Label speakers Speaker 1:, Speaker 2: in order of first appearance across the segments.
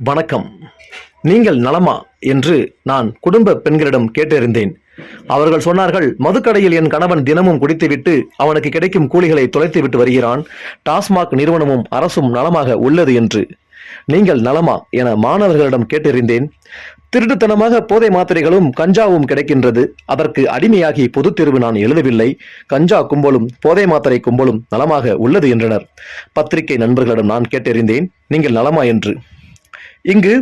Speaker 1: வணக்கம். நீங்கள் நலமா என்று நான் குடும்ப பெண்களிடம் கேட்டறிந்தேன். அவர்கள் சொன்னார்கள் மதுக்கடையில் என் கணவன் தினமும் குடித்துவிட்டு அவனுக்கு கிடைக்கும் கூலிகளை தொலைத்துவிட்டு வருகிறான். டாஸ்மாக் நிறுவனமும் அரசும் நலமாக உள்ளது என்று. நீங்கள் நலமா என மாணவர்களிடம் கேட்டறிந்தேன். திருட்டுத்தனமாக போதை மாத்திரைகளும் கஞ்சாவும் கிடைக்கின்றது. அதற்கு அடிமையாகி பொதுத் தேர்வு நான் எழுதவில்லை. கஞ்சா கும்பலும் போதை மாத்திரை கும்பலும் நலமாக உள்ளது என்றனர். பத்திரிகை நண்பர்களிடம் நான் கேட்டறிந்தேன். நீங்கள் நலமா என்று. இங்கு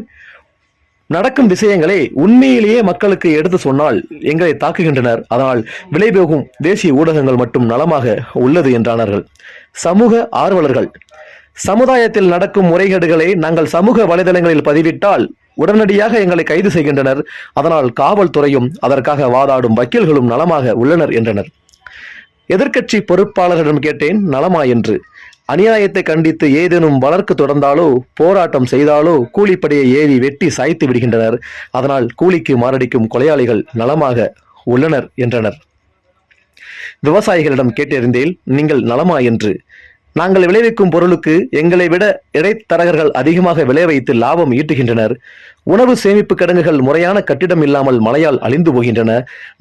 Speaker 1: நடக்கும் விஷயங்களை உண்மையிலேயே மக்களுக்கு எடுத்து சொன்னால் எங்களை தாக்குகின்றனர். அதனால் விலைபோகும் தேசிய ஊடகங்கள் மட்டும் நலமாக உள்ளது என்றானார்கள். சமூக ஆர்வலர்கள் சமுதாயத்தில் நடக்கும் முறைகேடுகளை நாங்கள் சமூக வலைதளங்களில் பதிவிட்டால் உடனடியாக எங்களை கைது செய்கின்றனர். அதனால் காவல்துறையும் அதற்காக வாதாடும் வக்கீல்களும் நலமாக உள்ளனர் என்றனர். எதிர்க்கட்சி பொறுப்பாளர்களிடம் கேட்டேன் நலமா என்று. அநியாயத்தை கண்டித்து ஏதேனும் வளர்க்கு தொடர்ந்தாலோ போராட்டம் செய்தாலோ கூலிப்படையை ஏவி வெட்டி சாய்த்து விடுகின்றனர். அதனால் கூலிக்கு மாரடிக்கும் கொலையாளிகள் நலமாக உள்ளனர் என்றனர். விவசாயிகளிடம் கேட்டறிந்தேன் நீங்கள் நலமா? என்று நாங்கள் விளைவிக்கும் பொருளுக்கு எங்களை விட இடைத்தரகர்கள் அதிகமாக விளை வைத்து லாபம் ஈட்டுகின்றனர். உணவு சேமிப்பு கிடங்குகள் முறையான கட்டிடம் இல்லாமல் மழையால் அழிந்து போகின்றன.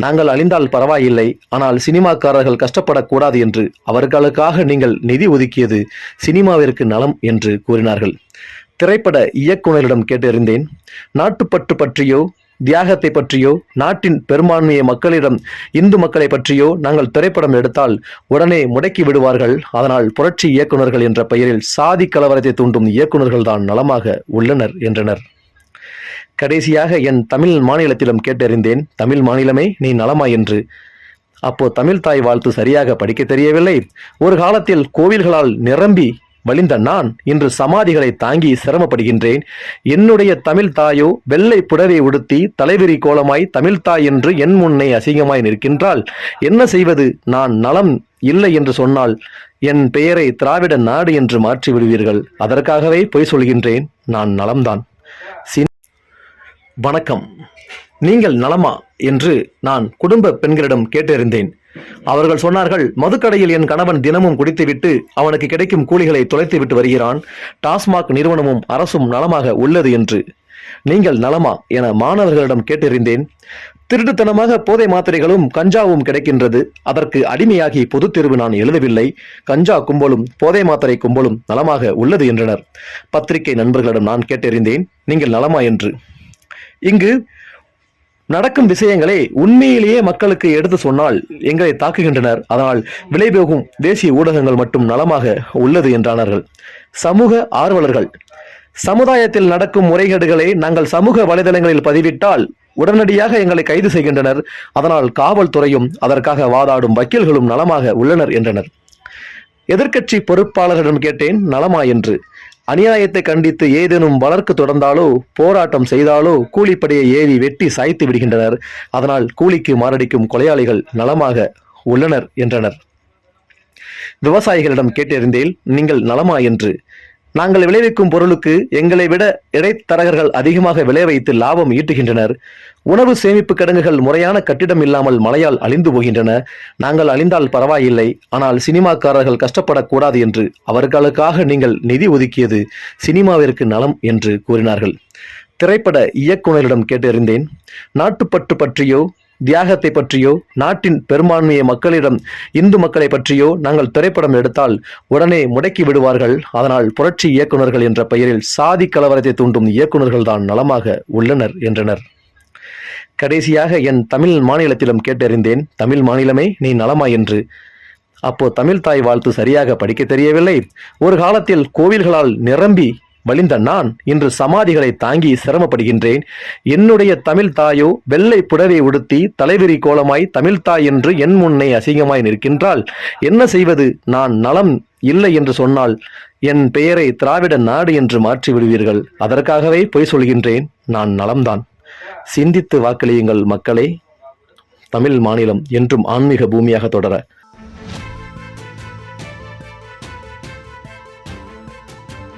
Speaker 1: நாங்கள் அழிந்தால் பரவாயில்லை. ஆனால் சினிமாக்காரர்கள் கஷ்டப்படக்கூடாது என்று அவர்களுக்காக நீங்கள் நிதி ஒதுக்கியது சினிமாவிற்கு நலம் என்று கூறினார்கள். திரைப்பட இயக்குநரிடம் கேட்டறிந்தேன். நாட்டுப்பற்று பற்றியோ தியாகத்தை பற்றியோ நாட்டின் பெரும்பான்மைய மக்களிடம் இந்து மக்களை பற்றியோ நாங்கள் திரைப்படம் எடுத்தால் உடனே முடக்கி விடுவார்கள். அதனால் புரட்சி இயக்குனர்கள் என்ற பெயரில் சாதி கலவரத்தை தூண்டும் இயக்குனர்கள் தான் நலமாக உள்ளனர் என்றனர். கடைசியாக என் தமிழ் மாநிலத்திடம் கேட்டறிந்தேன் தமிழ் மாநிலமே நீ நலமா என்று. அப்போ தமிழ் தாய் வாழ்த்து சரியாக படிக்க தெரியவில்லை. ஒரு காலத்தில் கோவில்களால் நிரம்பி வலிந்த நான் இன்று சமாதிகளை தாங்கி சிரமப்படுகின்றேன். என்னுடைய தமிழ் தாயோ வெள்ளை புடவை உடுத்தி தலைவிரி கோலமாய் தமிழ் தாய் என்று என் முன்னே அசிங்கமாய் நிற்கின்றால் என்ன செய்வது? நான் நலம் இல்லை என்று சொன்னால் என் பெயரை திராவிட நாடு என்று மாற்றி விடுவீர்கள். அதற்காகவே பொய் சொல்கின்றேன். நான் நலம்தான். வணக்கம். நீங்கள் நலமா? என்று நான் குடும்ப பெண்களிடம் கேட்டறிந்தேன். அவர்கள் சொன்னார்கள் மதுக்கடையில் என் கணவன் தினமும் குடித்துவிட்டு அவனுக்கு கிடைக்கும் கூலிகளை தொலைத்துவிட்டு வருகிறான். டாஸ்மாக் நிறுவனமும் அரசும் நலமாக உள்ளது என்று. நீங்கள் நலமா? என மாணவர்களிடம் கேட்டறிந்தேன். திருட்டுத்தனமாக போதை மாத்திரைகளும் கஞ்சாவும் கிடைக்கின்றது. அதற்கு அடிமையாகி பொதுத் தேர்வு நான் எழுதவில்லை. கஞ்சா கும்பலும் போதை மாத்திரை கும்பலும் நலமாக உள்ளது என்றனர். பத்திரிகை நண்பர்களிடம் நான் கேட்டறிந்தேன். நீங்கள் நலமா? என்று. இங்கு நடக்கும் விஷயங்களை உண்மையிலேயே மக்களுக்கு எடுத்து சொன்னால் எங்களை தாக்குகின்றனர். அதனால் விலைபோகும் தேசிய ஊடகங்கள் மட்டும் நலமாக உள்ளது என்றானார்கள். சமூக ஆர்வலர்கள் சமுதாயத்தில் நடக்கும் முறைகேடுகளை நாங்கள் சமூக வலைதளங்களில் பதிவிட்டால் உடனடியாக எங்களை கைது செய்கின்றனர். அதனால் காவல்துறையும் அதற்காக வாதாடும் வக்கீல்களும் நலமாக உள்ளனர் என்றனர். எதிர்க்கட்சி பொறுப்பாளர்களிடம் கேட்டேன் நலமா என்று. அநியாயத்தை கண்டித்து ஏதேனும் வளர்க்கு தொடர்ந்தாலோ போராட்டம் செய்தாலோ கூலிப்படையை ஏவி வெட்டி சாய்த்து விடுகின்றனர். அதனால் கூலிக்கு மாரடிக்கும் கொலையாளிகள் நலமாக உள்ளனர் என்றனர். விவசாயிகளிடம் கேட்டறிந்தேன் நீங்கள் நலமா? என்று நாங்கள் விளைவிக்கும் பொருளுக்கு எங்களை விட இடைத்தரகர்கள் அதிகமாக விளை வைத்து லாபம் ஈட்டுகின்றனர். உணவு சேமிப்பு கிடங்குகள் முறையான கட்டிடம் இல்லாமல் மழையால் அழிந்து போகின்றன. நாங்கள் அழிந்தால் பரவாயில்லை. ஆனால் சினிமாக்காரர்கள் கஷ்டப்படக்கூடாது என்று அவர்களுக்காக நீங்கள் நிதி ஒதுக்கியது சினிமாவிற்கு நலம் என்று கூறினார்கள். திரைப்பட இயக்குநரிடம் கேட்டறிந்தேன். நாட்டுப்பற்று பற்றியோ தியாகத்தை பற்றியோ நாட்டின் பெரும்பான்மையை மக்களிடம் இந்து மக்களை பற்றியோ நாங்கள் திரைப்படம் எடுத்தால் உடனே முடக்கி விடுவார்கள். அதனால் புரட்சி இயக்குனர்கள் என்ற பெயரில் சாதி கலவரத்தை தூண்டும் இயக்குனர்கள் தான் நலமாக உள்ளனர் என்றனர். கடைசியாக என் தமிழ் மாநிலத்திலும் கேட்டறிந்தேன் தமிழ் மாநிலமே நீ நலமா என்று. அப்போ தமிழ் தாய் வாழ்த்து சரியாக படிக்க தெரியவில்லை. ஒரு காலத்தில் கோவில்களால் நிரம்பி வலிந்த நான் இன்று சமாதிகளை தாங்கி சிரமப்படுகின்றேன். என்னுடைய தமிழ் தாயோ வெள்ளை புடவை உடுத்தி தலைவிரி கோலமாய் தமிழ் தாய் என்று என் முன்னே அசிங்கமாய் நிற்கின்றால் என்ன செய்வது? நான் நலம் இல்லை என்று சொன்னால் என் பெயரை திராவிட நாடு என்று மாற்றி விடுவீர்கள். அதற்காகவே பொய் சொல்கின்றேன். நான் நலம்தான். சிந்தித்து வாக்களியுங்கள் மக்களே. தமிழ் மாநிலம் என்றும் ஆன்மீக பூமியாக தொடர.